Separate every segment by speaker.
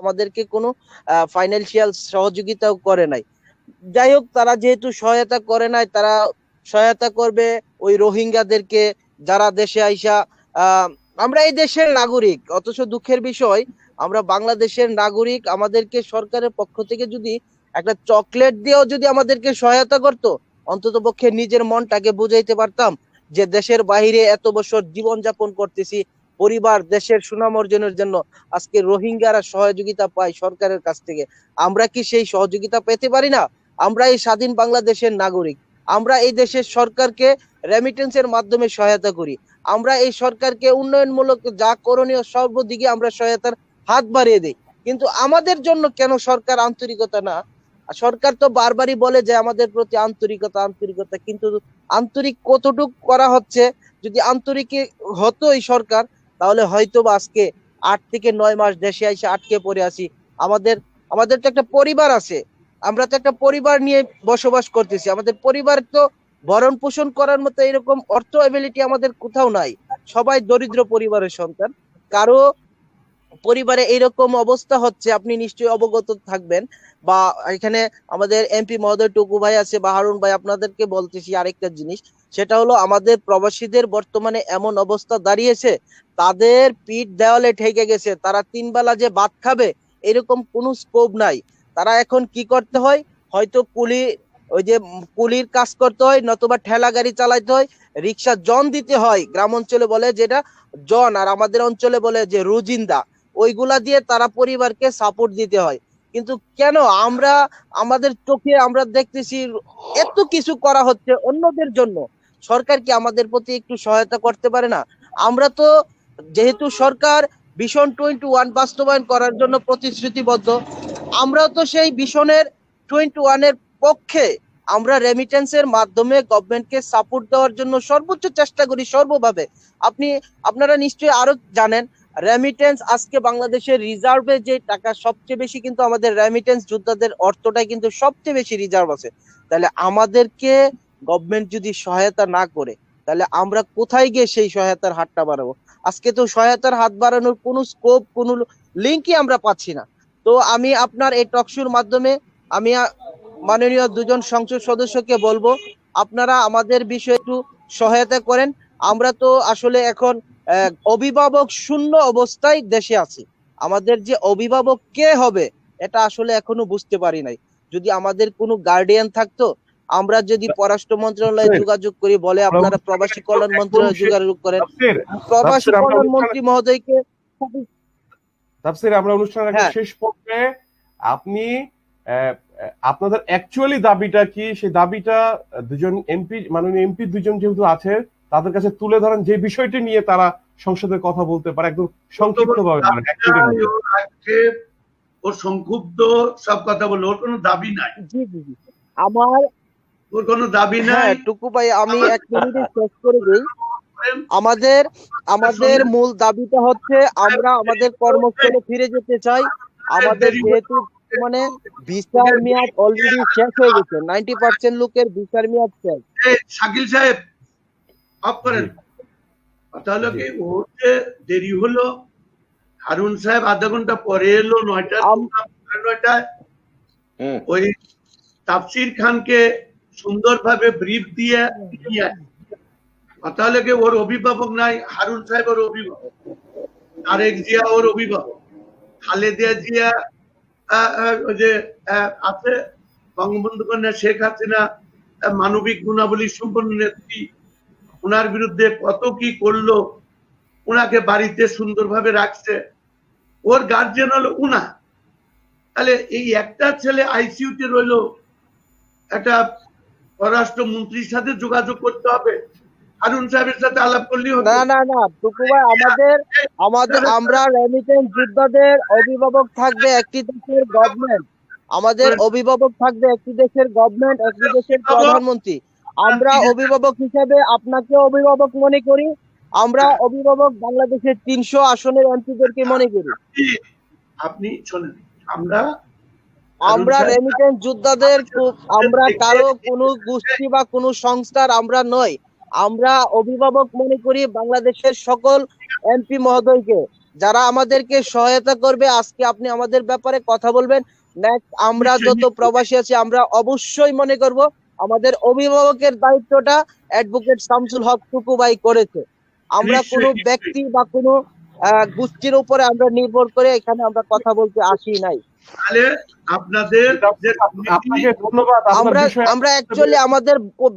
Speaker 1: আমাদেরকে কোনো ফাইন্যান্সিয়াল সহযোগিতাও করে নাই। যাই হোক তারা যেহেতু সহায়তা করে নাই, তারা সহায়তা করবে ওই রোহিঙ্গাদেরকে যারা দেশে আইসা আমরা এই দেশের নাগরিক, অথচ দুঃখের বিষয়, আমরা বাংলাদেশের নাগরিক, আমাদেরকে সরকারের পক্ষ থেকে যদি একটা চকলেট দিয়েও যদি আমাদেরকে সহায়তা করতো, অন্তত পক্ষে নিজের মনটাকে বুঝাইতে পারতাম যে দেশের বাইরে এত বছর জীবন যাপন করতেছি পরিবার, দেশের সুনাম অর্জনের জন্য আজকে রোহিঙ্গারা সহযোগিতা পায় সরকারের কাছ থেকে। আমরা কি সেই সহযোগিতা পেতে পারি না? আমরা এই স্বাধীন বাংলাদেশের নাগরিক। আমরা এই দেশের সরকারকে রেমিটেন্সের মাধ্যমে সহায়তা করি। আমরা এই সরকারকে উন্নয়নমূলক যা করণীয় সর্বদিকে আমরা সহায়তার হাত বাড়িয়ে দিই। কিন্তু আমাদের জন্য কেন সরকার আন্তরিকতা না? সরকার তো বারবারই বলে যে আমাদের প্রতি আন্তরিকতা আন্তরিকতা। কিন্তু আন্তরিক কতটুক করা হচ্ছে, যদি আন্তরিক হতো এই সরকার তাহলে হয়তো আজকে আট থেকে নয় মাস দেশে এসে আটকে পড়ে আছি। আমাদের আমাদের তো একটা পরিবার আছে। আমরা তো একটা পরিবার নিয়ে বসবাস করতেছি। আমাদের পরিবার তো ভরণ পোষণ করার মতো এরকম অর্থ এবিলিটি আমাদের কোথাও নাই। সবাই দরিদ্র পরিবারের সন্তান। কারও পরিবারে এইরকম অবস্থা হচ্ছে, আপনি নিশ্চয়ই অবগত থাকবেন। বা এখানে আমাদের এমপি মহোদয় টুকু ভাই আছে বা হারুন ভাই, আপনাদেরকে বলতেছি আরেকটা জিনিস। সেটা হলো আমাদের প্রবাসীদের বর্তমানে এমন অবস্থা দাঁড়িয়েছে, তাদের পিঠ দেওয়ালে ঠেকে গেছে, তারা তিন বেলা যে ভাত খাবে, এরকম কোনো স্কোপ নাই। তারা এখন কি করতে হয়? হয়তো কুলি, ওই যে কুলির কাজ করতে হয়, নতুবা ঠেলা গাড়ি চালাইতে হয়, রিক্সা জন দিতে হয়। গ্রাম অঞ্চলে বলে যেটা, জন, আর আমাদের অঞ্চলে বলে যে রুজিন্দা। ওইগুলা দিয়ে তারা পরিবারকে সাপোর্ট দিতে হয়। কিন্তু কেন আমরা, আমাদের চোখে আমরা দেখতেছি এত কিছু করা হচ্ছে অন্যদের জন্য। সরকার কি আমাদের প্রতি একটু সহায়তা করতে পারে না? আমরা তো যেহেতু সরকার ভীষণ টোয়েন্টি ওয়ান বাস্তবায়ন করার জন্য প্রতিশ্রুতিবদ্ধ, আমরাও তো সেই ভীষণের টোয়েন্টি ওয়ানের পক্ষে আমরা রেমিটেন্সের মাধ্যমে গভর্নমেন্টকে সাপোর্ট দেওয়ার জন্য সর্বোচ্চ চেষ্টা করি সর্বভাবে। আপনি, আপনারা নিশ্চয়ই আরও জানেন রেমিটেন্স আজকে বাংলাদেশের রিজার্ভে যে টাকা সবচেয়ে বেশি কিন্তু আমাদের রেমিটেন্স যোদ্ধাদের অর্থটাই কিন্তু সবচেয়ে বেশি রিজার্ভ আছে। তাহলে আমাদেরকে গভর্নমেন্ট যদি সহায়তা না করে, তাহলে আমরা কোথায় গিয়ে সেই সহায়তার হাতটা বাড়াবো? আজকে তো সহায়তার হাত বাড়ানোর কোনো স্কোপ কোনো লিঙ্কই আমরা পাচ্ছি না। তো আমি আপনার এই টকশোর মাধ্যমে আমি মাননীয় দুজন সংসদ সদস্যকে বলব, আপনারা আমাদের বিষয়ে একটু সহায়তা করেন। আমরা তো আসলে এখন অভিভাবক শূন্য অবস্থায় দেশে আছি। আমাদের যে অভিভাবক কে হবে এটা আসলে এখনও বুঝতে পারি নাই। যদি আমাদের কোনো গার্ডিয়ান থাকতো আমরা যদি পররাষ্ট্র মন্ত্রণালয়ে যোগাযোগ করি বলে আপনারা প্রবাসী কল্যাণ মন্ত্রণালয়ে যোগাযোগ করেন। প্রবাসী কল্যাণ মন্ত্রী মহোদয়কে
Speaker 2: তাফসীর আমরা অনুষ্ঠানের
Speaker 1: হ্যাঁ।
Speaker 2: শেষ পর্বে আপনি আপনাদের অ্যাকচুয়ালি দাবিটা কি? সেই দাবিটা দুজন এমপি মাননীয় এমপি দুজন যেহেতু আছে তাদের কাছে তুলে ধরেন যে বিষয়টি নিয়ে তারা সংসদে কথা বলতে পারে একদম সংক্ষিপ্ত ভাবে
Speaker 3: সংক্ষুব্ধ সব কথা বলল ওর কোনো দাবি নাই।
Speaker 1: জি জি জি আমার
Speaker 3: ওর কোনো দাবি
Speaker 1: হ্যাঁ
Speaker 3: নাই।
Speaker 1: টুকু ভাই আমি এক মিনিটে শেষ করে দিই। আমাদের আমাদের মূল দাবিটা হচ্ছে আমরা আমাদের কর্মস্থলে ফিরে যেতে চাই। আমাদের যেহেতু মানে ভিসার মেয়াদ অলরেডি শেষ হয়ে গেছে। নাইনটি পার্সেন্ট লোকের ভিসার মেয়াদ শেষ।
Speaker 3: শাকিল সাহেব অফ করেন। কথা হলো কি ওর যে দেরি হলো হারুন সাহেব আধা ঘণ্টা পরে এলো নয়টা নয়টায়। ওই তাফসির খানকে সুন্দরভাবে ব্রিফ দিয়ে দিয়ে কথা কি ওর অভিভাবক নাই হারুন সাহেব ওর অভিভাবক। আরেক জিয়া ওর অভিভাবক। খালেদিয়া জিয়া যে আছে বঙ্গবন্ধু কন্যা শেখ হাসিনা মানবিক গুণাবলী সম্পন্ন নেত্রী। ওনার বিরুদ্ধে কত কি করল ওনাকে বাড়িতে সুন্দরভাবে রাখছে ওর গার্জেন হলো উনা। তাহলে এই একটা ছেলে আইসিইউতে রইল একটা পররাষ্ট্র মন্ত্রীর সাথে যোগাযোগ করতে হবে। হারুন সাহেবের সাথে আলাপ করলেই হতো
Speaker 1: না না না টুকু আমাদের আমাদের আমরা রেমিটেন্স যোদ্ধাদের অভিভাবক থাকবে একটি দেশের গভর্নমেন্ট আমাদের অভিভাবক থাকবে একটি দেশের গভর্নমেন্ট একটি দেশের প্রধানমন্ত্রী। আমরা অভিভাবক হিসেবে আপনাকে অভিভাবক মনে করি। আমরা অভিভাবক বাংলাদেশের তিনশো আসনের এমপিদেরকে মনে করি।
Speaker 3: আপনি- শোনেন আমরা
Speaker 1: আমরা রেমিটেন্স যোদ্ধাদের আমরা কারও কোনো গোষ্ঠী বা কোনো সংস্থার আমরা নই। আমরা অভিভাবক মনে করি বাংলাদেশের সকল এমপি মহোদয়কে। যারা আমাদেরকে সহায়তা করবে আজকে আপনি আমাদের ব্যাপারে কথা বলবেন। নেক্সট আমরা যত প্রবাসী আছি আমরা অবশ্যই মনে করব আমাদের অভিভাবকের দায়িত্বটা অ্যাডভোকেট শামসুল হক টুকু ভাই করেছে। আমরা কোনো ব্যক্তি বা কোনো আহ, গোষ্ঠীর উপরে আমরা নির্ভর করে এখানে আমরা কথা বলতে আসি নাই।
Speaker 3: আপনাদের যে
Speaker 2: আপনাকে ধন্যবাদ আপনার
Speaker 1: আমরা আমরা অ্যাকচুয়ালি আমাদের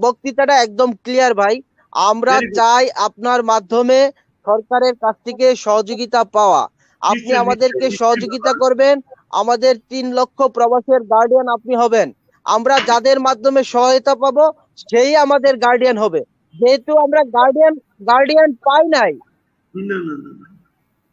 Speaker 1: বক্তৃতাটা একদম ক্লিয়ার ভাই। আমরা চাই আপনার মাধ্যমে সরকারের কাছ থেকে সহযোগিতা পাওয়া। আপনি আমাদেরকে সহযোগিতা করবেন। আমাদের তিন লক্ষ প্রবাসের গার্ডিয়ান আপনি হবেন। আমরা যাদের মাধ্যমে সহায়তা পাবো সেই আমাদের গার্ডিয়ান হবে। যেহেতু আমরা গার্ডিয়ান গার্ডিয়ান পাই নাই।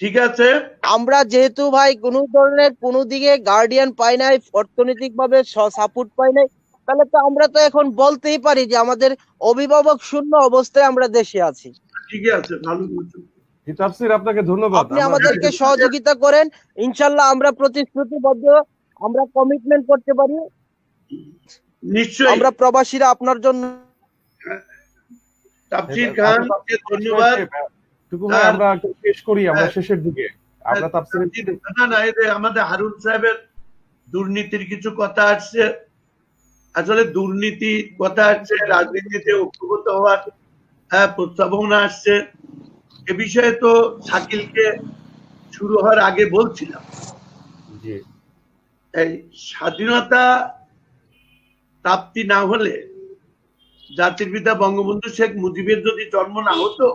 Speaker 3: ঠিক আছে।
Speaker 1: আমরা যেহেতু ভাই কোনো ধরনের কোনো দিকে গার্ডিয়ান পাই নাই অর্থনৈতিক ভাবে সাপোর্ট পাই নাই তাহলে তো আমরা তো এখন বলতেই পারি যে আমাদের অভিভাবক শূন্য অবস্থায় আমরা দেশে আছি।
Speaker 3: ঠিক আছে ভালো
Speaker 2: আপনাকে ধন্যবাদ।
Speaker 1: আপনি আমাদেরকে সহযোগিতা করেন। ইনশাল্লাহ আমরা প্রতিশ্রুতিবদ্ধ আমরা কমিটমেন্ট করতে পারি।
Speaker 3: নিশ্চয়ই।
Speaker 1: আমরা প্রবাসীরা আপনার জন্য
Speaker 3: তাফসির খানকে ধন্যবাদ।
Speaker 2: টুকু ভাই আমরা শেষ করি আমরা
Speaker 3: হ্যাঁ।
Speaker 2: শেষের দিকে। আমরা তাফসীরের
Speaker 3: না না এই আমাদের হারুন সাহেবের দুর্নীতির কিছু কথা আসছে। আসলে দুর্নীতি কথা আসছে রাজনীতিতে ঐক্যবদ্ধ হওয়ার হ্যাঁ, প্রস্তাবনা আসছে। এ বিষয়ে তো শাকিলকে শুরু হওয়ার আগে বলছিলাম। এই স্বাধীনতা প্রাপ্তি না হলে জাতির পিতা বঙ্গবন্ধু শেখ মুজিবের যদি জন্ম না হতো,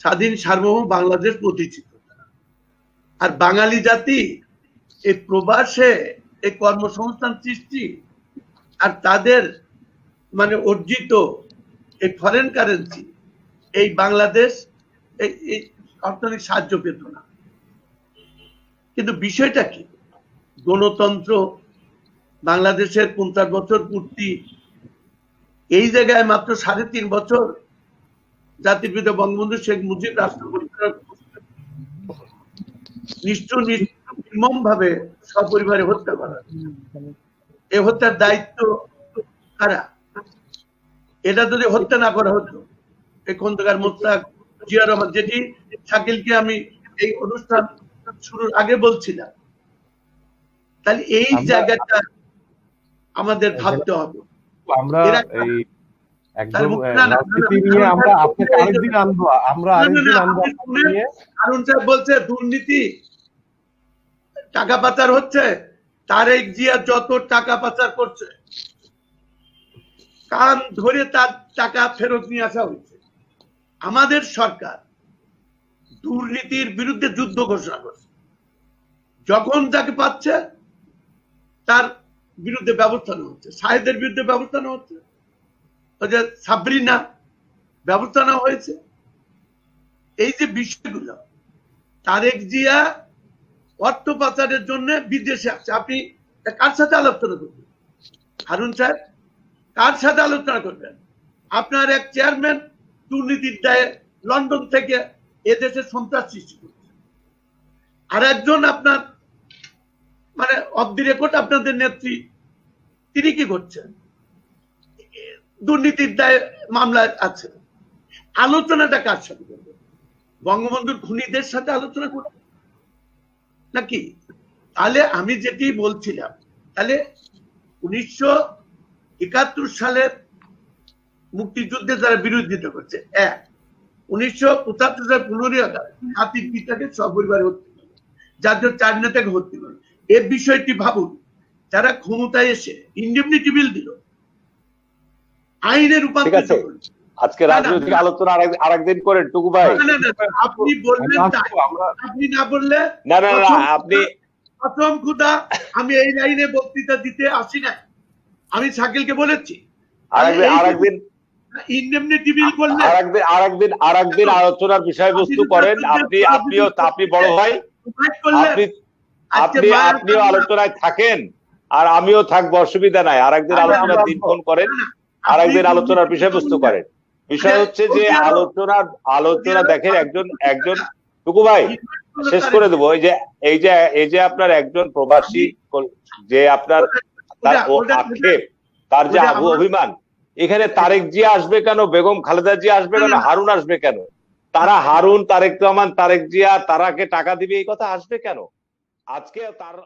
Speaker 3: স্বাধীন সার্বভৌম বাংলাদেশ প্রতিষ্ঠিত। আর বাঙালি জাতি এই প্রবাসে এই কর্মসংস্থান সৃষ্টি আর তাদের মানে অর্জিত এই ফরেন কারেন্সি এই বাংলাদেশ এই অর্থনৈতিক সাহায্য পেত না। কিন্তু বিষয়টা কি? গণতন্ত্র বাংলাদেশের পঞ্চাশ বছর পূর্তি এই জায়গায় মাত্র সাড়ে তিন বছর জাতির পিতা বঙ্গবন্ধু শেখ মুজিব রাষ্ট্র নিষ্ঠুর নির্মম ভাবে সপরিবারে হত্যা করা। এ হত্যার দায়িত্ব কারা? এটা যদি হত্যা না করা হতো এই খন্দকার মোস্তাক জিয়া রহমান যেটি শাকিলকে আমি এই অনুষ্ঠান শুরুর আগে বলছিলাম তাহলে এই জায়গাটা আমাদের ভাবতে হবে।
Speaker 2: আমরা এই একদম
Speaker 3: তার মুখ- না, না, না,
Speaker 2: রাজনীতি নিয়ে আমরা আপনাকে আরেকদিন আনব আমরা
Speaker 3: না, না,
Speaker 2: আরেকদিন আনব
Speaker 3: আপনি
Speaker 2: আপনাকে
Speaker 3: শুনেন।
Speaker 2: নিয়ে।
Speaker 3: আরুন সাহেব বলছে দুর্নীতি টাকা পাচার হচ্ছে তারেক জিয়া যত টাকা পাচার করছে কান ধরে তার টাকা ফেরত নিয়ে আসা হয়েছে। আমাদের সরকার দুর্নীতির বিরুদ্ধে যুদ্ধ ঘোষণা করছে। যখন যাকে পাচ্ছে তার বিরুদ্ধে ব্যবস্থা নেওয়া হচ্ছে। সাহেদের বিরুদ্ধে ব্যবস্থা নেওয়া হচ্ছে। যে সাবরিনা ব্যবস্থা নেওয়া হয়েছে। এই যে বিষয়গুলো, তারেক জিয়া অর্থ পাচারের জন্য বিদেশে আছে আপনি কার সাথে আলোচনা করবেন? হারুন সাহেব, কার সাথে আলোচনা করবেন? আপনার এক চেয়ারম্যান দুর্নীতির দায়ে লন্ডন থেকে এদেশে সন্ত্রাস সৃষ্টি করছে। আর একজন আপনার মানে অফ দি রেকর্ড আপনাদের নেত্রী তিনি কি করছেন? দুর্নীতির দায়ে মামলায় আছে। আলোচনাটা কার সাথে করবেন বঙ্গবন্ধুর খুনিদের সাথে আলোচনা করবেন নাকি? তাহলে আমি যেটি বলছিলাম, তাহলে উনিশশো একাত্তর সালের মুক্তিযুদ্ধে যারা বিরোধিতা করছে, এক, উনিশশো পঁচাত্তর সালের পনেরোই আগস্ট হাতির পিতাকে সপরিবারে হত্যা করে, জাতীয় চার নেতাকে হত্যা করে। এ বিষয়টি ভাবুন যারা ক্ষমতায় এসে ইন্ডেমনিটি বিল দিল আইনে রূপান্তরিত
Speaker 4: আজকে রাজনৈতিক আলোচনা আরেক- আরেকদিন করেন টুকু ভাই।
Speaker 3: না, না, না, আপনি বললেন তাই। আপনি না বললে
Speaker 4: না না না আপনি
Speaker 3: প্রথম খুদা আমি এই লাইনে বক্তৃতা দিতে আসি না আমি শাকিলকে বলেছি।
Speaker 4: আরেকদিন আরেকদিন
Speaker 3: ইন্ডেমনিটি বিল করলে
Speaker 4: আরেকদিন আরেকদিন আরেকদিন আলোচনার বিষয়বস্তু করেন। আপনি আপনিও আপনি বড় ভাই। আপনি আপনি আপনিও আলোচনায় থাকেন। আর আমিও থাকব অসুবিধা নাই। আরেকদিন
Speaker 3: না, না,
Speaker 4: আলোচনার
Speaker 3: আমরা-
Speaker 4: দিনক্ষণ করেন
Speaker 3: না, না,
Speaker 4: আরেকদিন
Speaker 3: আপনি
Speaker 4: আলোচনার বিষয়বস্তু করেন। বিষয় হচ্ছে যে আলোচনার আলোচনা দেখেন একজন একজন টুকু ভাই শেষ করে দেবো। এই যে এই যে এই যে আপনার একজন প্রবাসী যে আপনার তার আক্ষেপ তার যে আবু অভিমান এখানে তারেক জিয়া আসবে কেন? বেগম খালেদা জিয়া আসবে কেন। হারুন আসবে কেন? তারা হারুন তারেক রহমান তারেক জিয়া তারাকে টাকা দিবে এই কথা আসবে কেন? আজকে তার